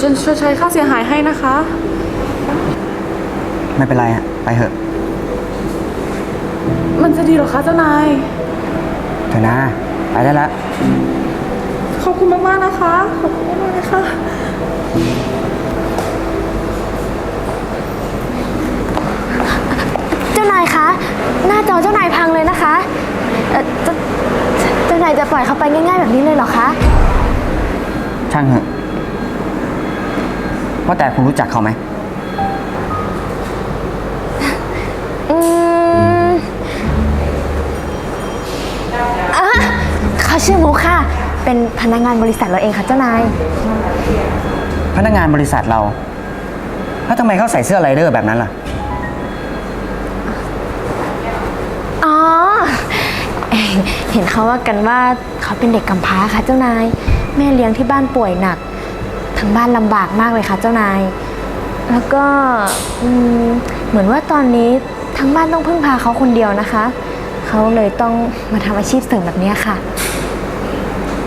ฉันชดใช้ค่าเสียหายให้นะคะ ไม่เป็นไรอะไปเถอะมันจะดีเหรอคะเจ้านาย เถอะนะ ไปได้แล้วขอบคุณมากๆนะคะ ขอบคุณมากๆนะคะ เจ้านายคะ หน้าจอเจ้านายพังเลยนะคะเอ่อเจ้าเจ้านายจะปล่อยเขาไปง่ายๆแบบนี้เลยเหรอคะ ช่างเถอะ ว่าแต่คุณรู้จักเขาไหม อืมอะเขาชื่อมุกค่ะ เป็นพนักงานบริษัทเราเองค่ะเจ้านาย พนักงานบริษัทเรา แล้วทำไมเขาใส่เสื้อไรเดอร์แบบนั้นล่ะ อ๋อ เห็นเขาว่ากันว่าเขาเป็นเด็กกำพร้าค่ะเจ้านาย แม่เลี้ยงที่บ้านป่วยหนัก ทั้งบ้านลำบากมากเลยค่ะเจ้านาย แล้วก็อืมเหมือนว่าตอนนี้ทั้งบ้านต้องพึ่งพาเขาคนเดียวนะคะ เขาเลยต้องมาทำอาชีพเสริมแบบเนี้ยค่ะ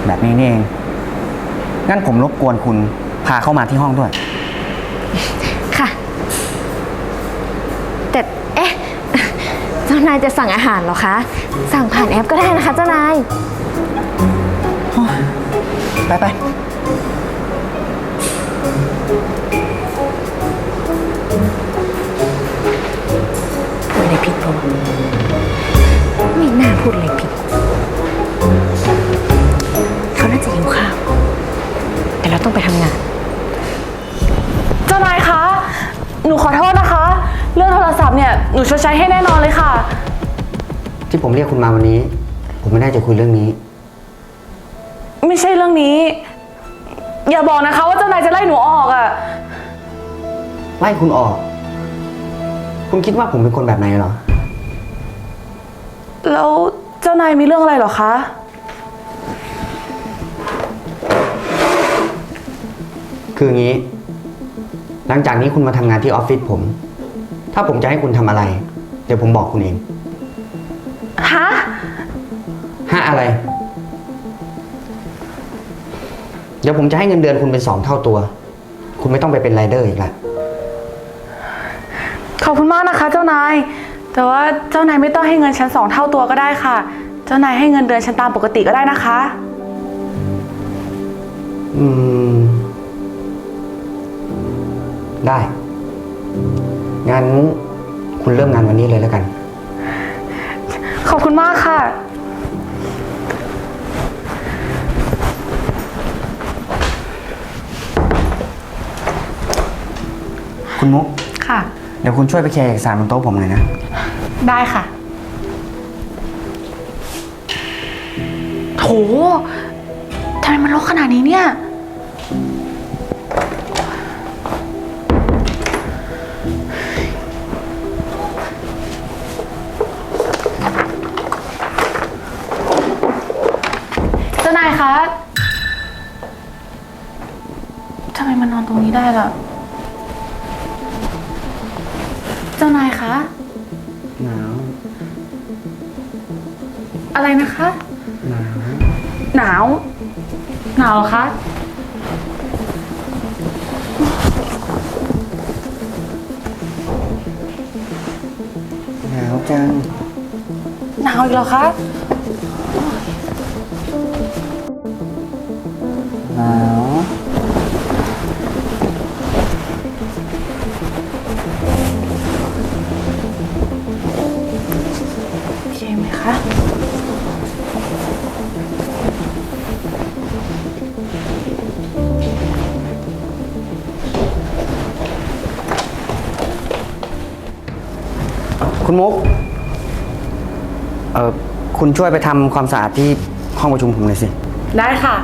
แบบนี้นี่เอง งั้นผมรบกวนคุณพาเข้ามาที่ห้องด้วย ค่ะ แต่เอ๊ะ เจ้านายจะสั่งอาหารเหรอคะ สั่งผ่านแอปก็ได้นะคะเจ้านาย ไปไปพู ผมเรียกคุณมาวันนี้ ผมไม่ได้จะคุยเรื่องนี้ ไม่ใช่เรื่องนี้ อย่าบอกนะคะว่าเจ้านายจะไล่หนูออกอะ่ะไล่คุณออก คุณคิดว่าผมเป็นคนแบบไหนเหรอ แล้วเจ้านายมีเรื่องอะไรเหรอคะ คืออย่างนี้ หลังจากนี้คุณมาทำงานที่ออฟฟิศผม ถ้าผมจะให้คุณทำอะไร เดี๋ยวผมบอกคุณเอง ฮะ ห้าอะไร เดี๋ยวผมจะให้เงินเดือนคุณเป็นสองเท่าตัว คุณไม่ต้องไปเป็นไรเดอร์อีกละขอบคุณมากนะคะ เจ้านาย แต่ว่าเจ้านายไม่ต้องให้เงินฉันสองเท่าตัวก็ได้ค่ะ เจ้านายให้เงินเดือนฉันตามปกติก็ได้นะคะ อืม ได้ งั้นคุณเริ่มงานวันนี้เลยแล้วกัน ขอบคุณมากค่ะ คุณมุก ค่ะ เดี๋ยวคุณช่วยไปเคลียร์เอกสารบนโต๊ะผมหน่อยนะ ได้ค่ะ โถทำไมมันรกขนาดนี้เนี่ย ได้ล่ะเจ้านายคะ หนาว อะไรนะคะ หนาว หนาว หนาวเหรอคะ หนาวจัง หนาวอีกเหรอคะ คุณมุก เออคุณช่วยไปทำความสะอาดที่ห้องประชุมผมหน่อยสิ ได้ค่ะ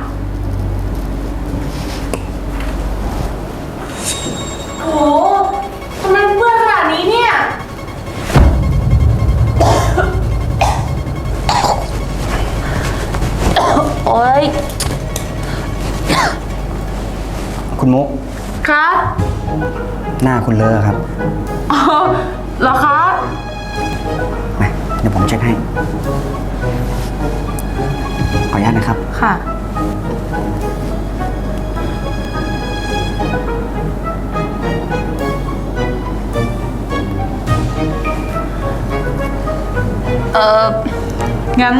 โหทำไมเปื้อนขนาดนี้เนี่ย โอ๊ย คุณมุกคะหน้าคุณเลอะครับ อ๋อเหรอคะ มาเดี๋ยวผมเช็คให้ ขออนุญาตนะครับ ค่ะ เอองั้น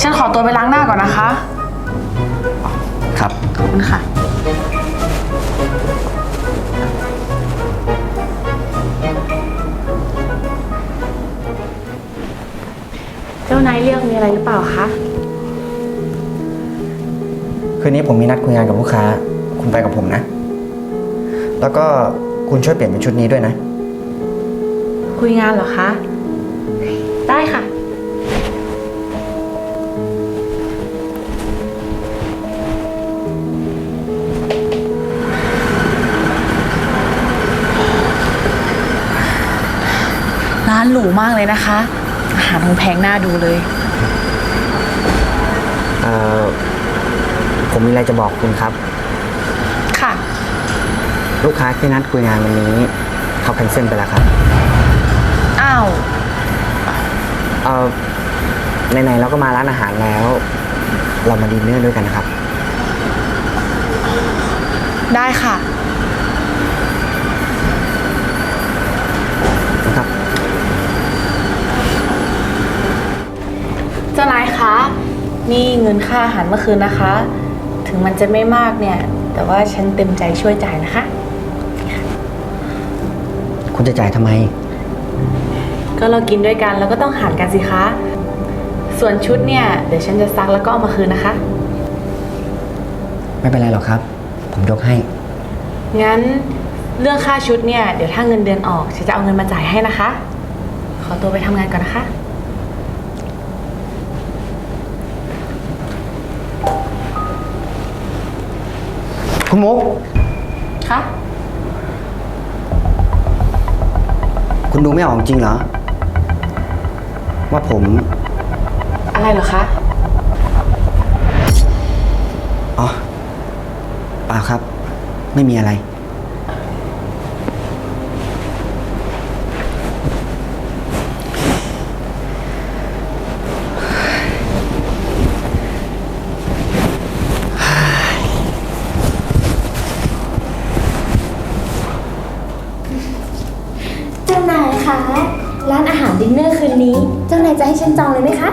ฉันขอตัวไปล้างหน้าก่อนนะคะ ครับ ขอบคุณค่ะานายเรียกมีอะไรหรือเปล่าคะ คืนนี้ผมมีนัดคุยงานกับลูกค้า คุณไปกับผมนะ แล้วก็คุณช่วยเปลี่ยนเป็นชุดนี้ด้วยนะ คุยงานเหรอคะ ได้ค่ะ ร้านหรูมากเลยนะคะอาหารคงแพงน่าดูเลย เอ่อผมมีอะไรจะบอกคุณครับ ค่ะ ลูกค้าที่นัดคุยงานวันนี้เขาแคนเซิลไปแล้วครับ อ้าว เอ่อไหนๆเราก็มาร้านอาหารแล้ว เรามาดินเนอร์ด้วยกันนะครับ ได้ค่ะ นะครับ เจ้านายคะ นี่เงินค่าอาหารเมื่อคืนนะคะ ถึงมันจะไม่มากเนี่ย แต่ว่าฉันเต็มใจช่วยจ่ายนะคะ คุณจะจ่ายทำไม ก็เรากินด้วยกันแล้วก็ต้องหารกันสิคะ ส่วนชุดเนี่ย เดี๋ยวฉันจะซักแล้วก็เอามาคืนนะคะ ไม่เป็นไรหรอกครับ ผมยกให้ งั้นเรื่องค่าชุดเนี่ย เดี๋ยวถ้าเงินเดือนออกฉันจะเอาเงินมาจ่ายให้นะคะ ขอตัวไปทำงานก่อนนะคะ คุณมุก คะคุณดูไม่ออกจริงเหรอ ว่าผม อะไรเหรอคะ อ๋อเปล่าครับ ไม่มีอะไร เจ้านายคะ ร้านอาหารดินเนอร์คืนนี้ เจ้านายจะให้ฉันจองเลยไหมคะ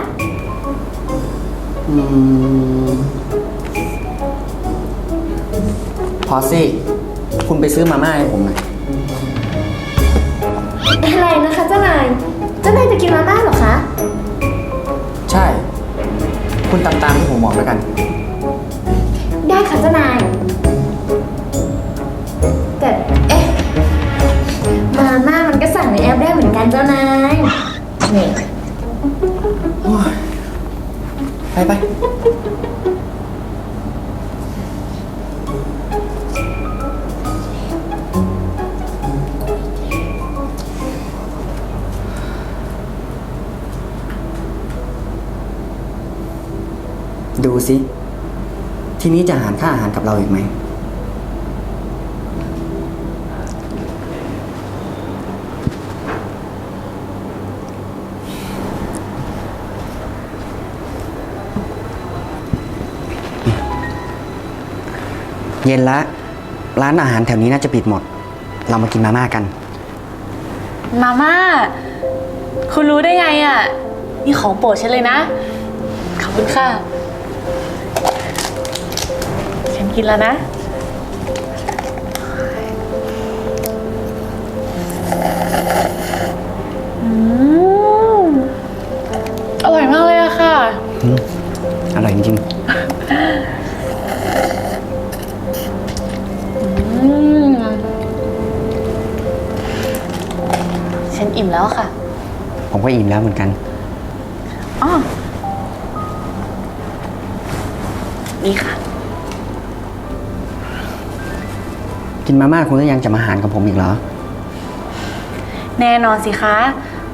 อืมพอสิ คุณไปซื้อมาม่าให้ผมหน่อยอะไรนะคะเจ้านาย เจ้านายจะกินมาม่าเหรอคะ ใช่ คุณตามตามที่ผมบอกแล้วกัน ได้ค่ะเจ้านาย แต่ เอ๊ะ มาม่ามันก็สั่งในแอปได้เหมือนกันเจ้านายนี่ ไปไปดูสิ ทีนี้จะหารค่าอาหารกับเราอีกไหม เย็นละร้านอาหารแถวนี้น่าจะปิดหมด เรามากินมาม่ากัน มาม่า คุณรู้ได้ไงอะ่ะ นี่ของโปรดฉันเลยนะ ขอบคุณค่ะ ฉันกินแล้วนะ ก็อิ่มแล้วเหมือนกัน อ๋อ นี่ค่ะ กินมาม่าคุณก็ยังจะมาหารกับผมอีกเหรอ แน่นอนสิคะ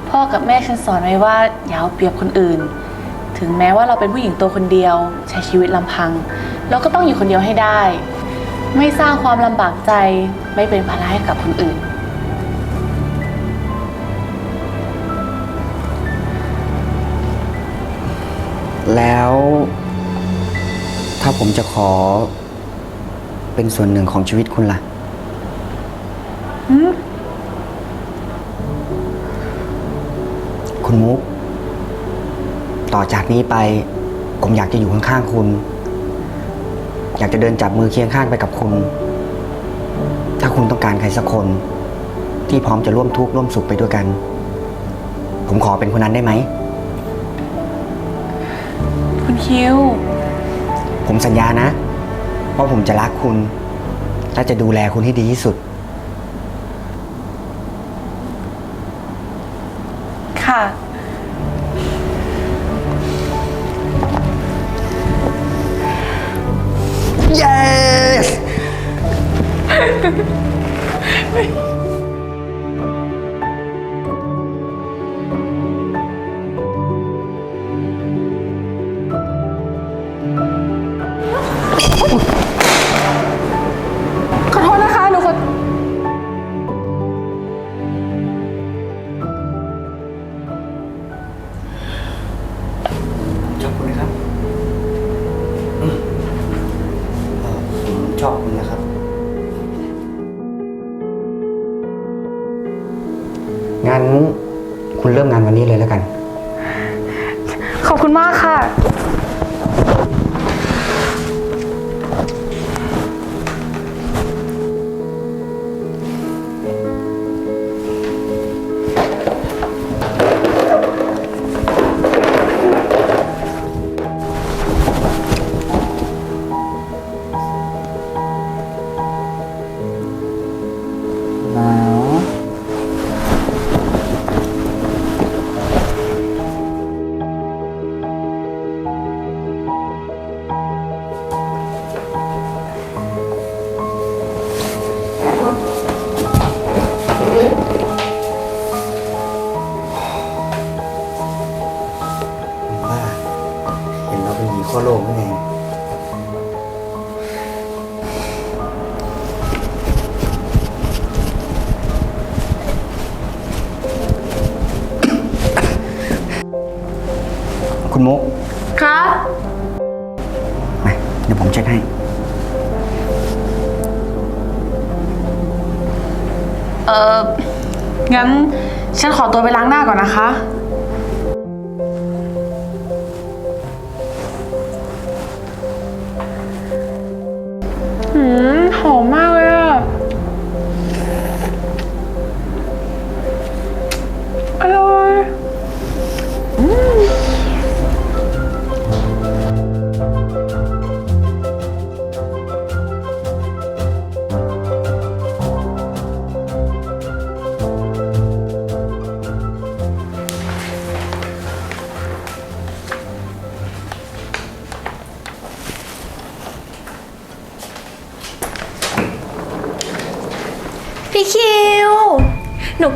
พ่อกับแม่ฉันสอนไว้ว่าอย่าเอาเปรียบคนอื่น ถึงแม้ว่าเราเป็นผู้หญิงตัวคนเดียว ใช้ชีวิตลำพัง เราก็ต้องอยู่คนเดียวให้ได้ ไม่สร้างความลำบากใจไม่เป็นภาระให้กับคนอื่น แล้วผมจะขอ เป็นส่วนหนึ่งของชีวิตคุณล่ะคุณมุก ต่อจากนี้ไป ผมอยากจะอยู่ข้างๆคุณ อยากจะเดินจับมือเคียงข้างไปกับคุณ ถ้าคุณต้องการใครสักคน ที่พร้อมจะร่วมทุกข์ร่วมสุขไปด้วยกัน ผมขอเป็นคนนั้นได้ไหม คุณคิว ผมสัญญานะ ว่าผมจะรักคุณ และจะดูแลคุณให้ดีที่สุด ค่ะ yes คุณมุกค่ะมาเดี๋ยวผมเช็คให้ เอองั้นฉันขอตัวไปล้างหน้าก่อนนะคะ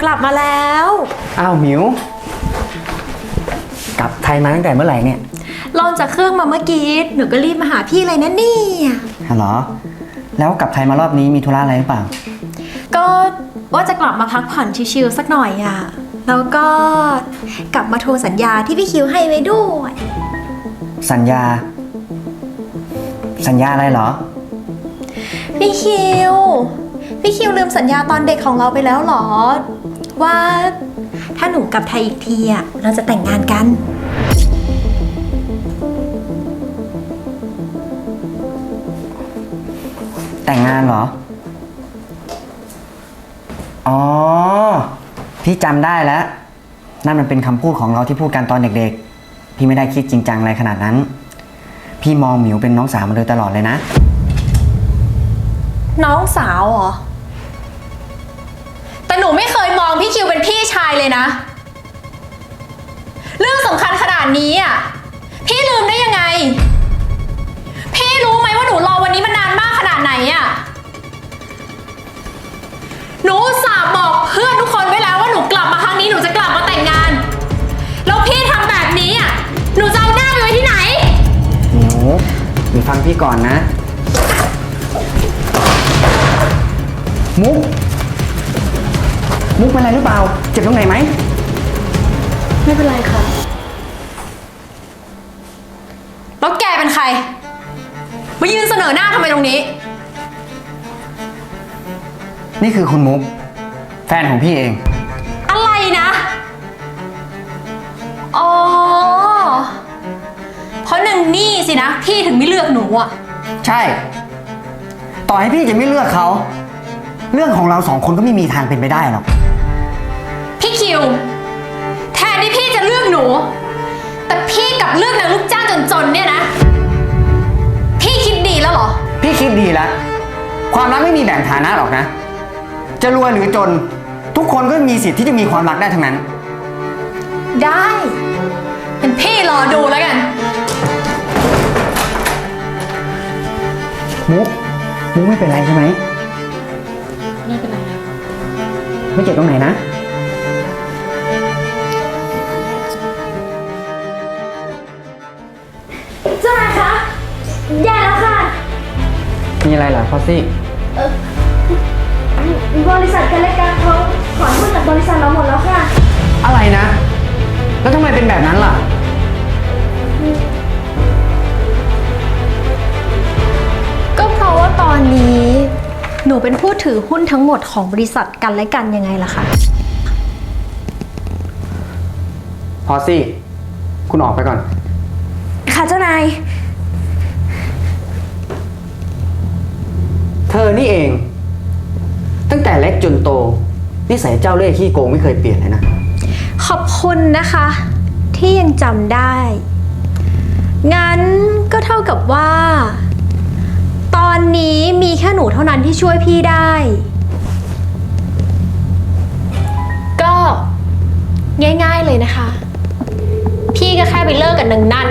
กลับมาแล้ว อ้าวหมิว กลับไทยมาตั้งแต่เมื่อไหร่เนี่ยลงจากเครื่องมาเมื่อกี้หนูก็รีบมาหาพี่เลยนะเนี่ยฮัลโหลแล้วกลับไทยมารอบนี้มีธุระอะไรหรือเปล่า ก็ว่าจะกลับมาพักผ่อนชิลๆสักหน่อยอะแล้วก็กลับมาทวงสัญญาที่พี่คิวให้ไว้ด้วย สัญญา สัญญาอะไรเหรอ พี่คิว พี่คิวลืมสัญญาตอนเด็กของเราไปแล้วเหรอ ว่าถ้าหนูกลับไทยอีกทีอะเราจะแต่งงานกัน แต่งงานเหรอ อ๋อ พี่จำได้แล้ว นั่นมันเป็นคำพูดของเราที่พูดกันตอนเด็กๆ พี่ไม่ได้คิดจริงจังอะไรขนาดนั้น พี่มองหมิวเป็นน้องสาวมาโดยตลอดเลยนะ น้องสาวเหรอ องพี่คิวเป็นพี่ชายเลยนะ เรื่องสำคัญขนาดนี้อะ พี่ลืมได้ยังไง พี่รู้ไหมว่าหนูรอวันนี้มานานมากขนาดไหนอะ หนูสาห์บอกเพื่อนทุกคนไว้แล้วว่าหนูกลับมาครั้งนี้หนูจะกลับมาแต่งงาน แล้วพี่ทำแบบนี้อะ หนูจะเอาหน้าไปไว้ที่ไหนหมิวหมิวฟังพี่ก่อนนะ มุก มุกเป็นอะไรหรือเปล่า เจ็บตรงไหนไหม ไม่เป็นไรค่ะ แล้วแกเป็นใครมตรงนี้ นี่คือคุณมุก แฟนของพี่เอง อะไรนะ อ๋อ เพราะนางนี่สินะ พี่ถึงไม่เลือกหนูอะใช่ ต่อให้พี่จะไม่เลือกเขา เรื่องของเราสองคนก็ไม่มีทางเป็นไปได้หรอก พี่คิว แทนที่พี่จะเลือกหนู แต่พี่กลับเลือกนางลูกจ้างจนๆเนี่ยนะ พี่คิดดีแล้วเหรอ พี่คิดดีแล้ว ความรักไม่มีแบ่งฐานะหรอกนะ จะรวยหรือจน ทุกคนก็มีสิทธิ์ที่จะมีความรักได้ทั้งนั้น ได้เป็นพี่รอดูแล้วกัน มุก มุกไม่เป็นไรใช่ไหม ไม่เป็นไรนะไม่เจ็บตรงไหนนะ แย่แล้วค่ะ มีอะไรเหรอพอซี่บริษัทการรายการเขาถอนหุ้นจากบริษัทเราหมดแล้วค่ะ อะไรนะ แล้วทำไมเป็นแบบนั้นล่ะ ก็เพราะว่าตอนนี้ หนูเป็นผู้ถือหุ้นทั้งหมดของบริษัทกันและกันยังไงล่ะคะ พอซี่ คุณออกไปก่อน ค่ะเจ้านาย เธอนี่เอง ตั้งแต่เล็กจนโต นิสัยเจ้าเล่ห์ขี้โกงไม่เคยเปลี่ยนเลยนะ ขอบคุณนะคะ ที่ยังจำได้ งั้นก็เท่ากับว่า ตอนนี้มีแค่หนูเท่านั้นที่ช่วยพี่ได้ ก็ง่าย ๆเลยนะคะ พี่ก็แค่ไปเลิกกับนางนั่น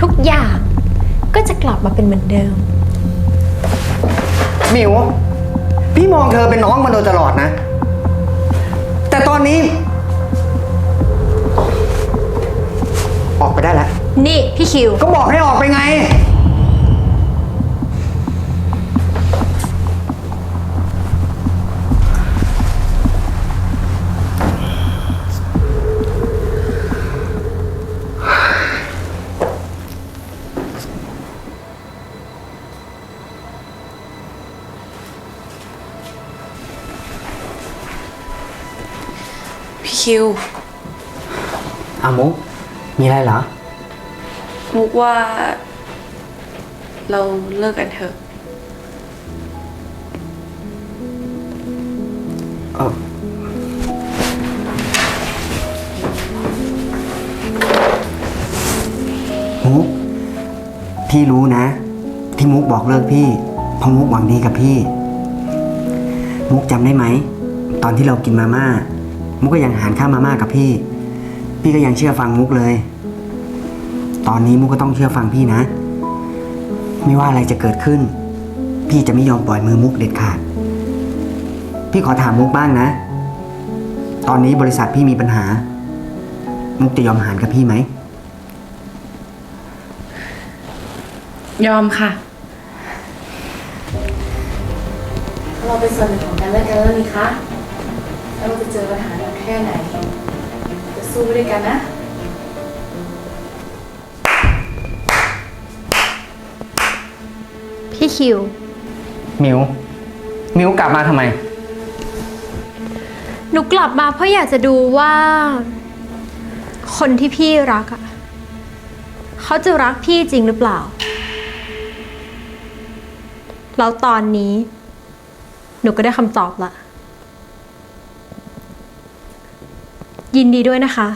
ทุกอย่างก็จะกลับมาเป็นเหมือนเดิม หมิว พี่มองเธอเป็นน้องมาโดยตลอดนะ แต่ตอนนี้ ออกไปได้แล้ว นี่ พี่คิว ก็บอกให้ออกไปไง คิว อามุกมีอะไรเหรอ มุกว่า เราเลิกกันเถอะ เออมุกพี่รู้นะ ที่มุกบอกเลิกพี่เพราะมุกหวังดีกับพี่ มุกจำได้ไหม ตอนที่เรากินมาม่า มุกก็ยังหารข้าวมาม่ากับพี่ พี่ก็ยังเชื่อฟังมุกเลย ตอนนี้มุกก็ต้องเชื่อฟังพี่นะ ไม่ว่าอะไรจะเกิดขึ้น พี่จะไม่ยอมปล่อยมือมุกเด็ดขาด พี่ขอถามมุกบ้างนะ ตอนนี้บริษัทพี่มีปัญหา มุกจะยอมหารกับพี่ไหม ยอมค่ะ เราเป็นส่วนหนึ่งของกันและกันแล้วนี่คะแล้วเราจะเจอปัญหาหนักแค่ไหน จะสู้ไปด้วยกันนะ พี่คิว มิว มิวกลับมาทำไม หนูกลับมาเพราะอยากจะดูว่า คนที่พี่รักอะเขาจะรักพี่จริงหรือเปล่า แล้วตอนนี้ หนูก็ได้คำตอบละ ยินดีด้วยนะคะ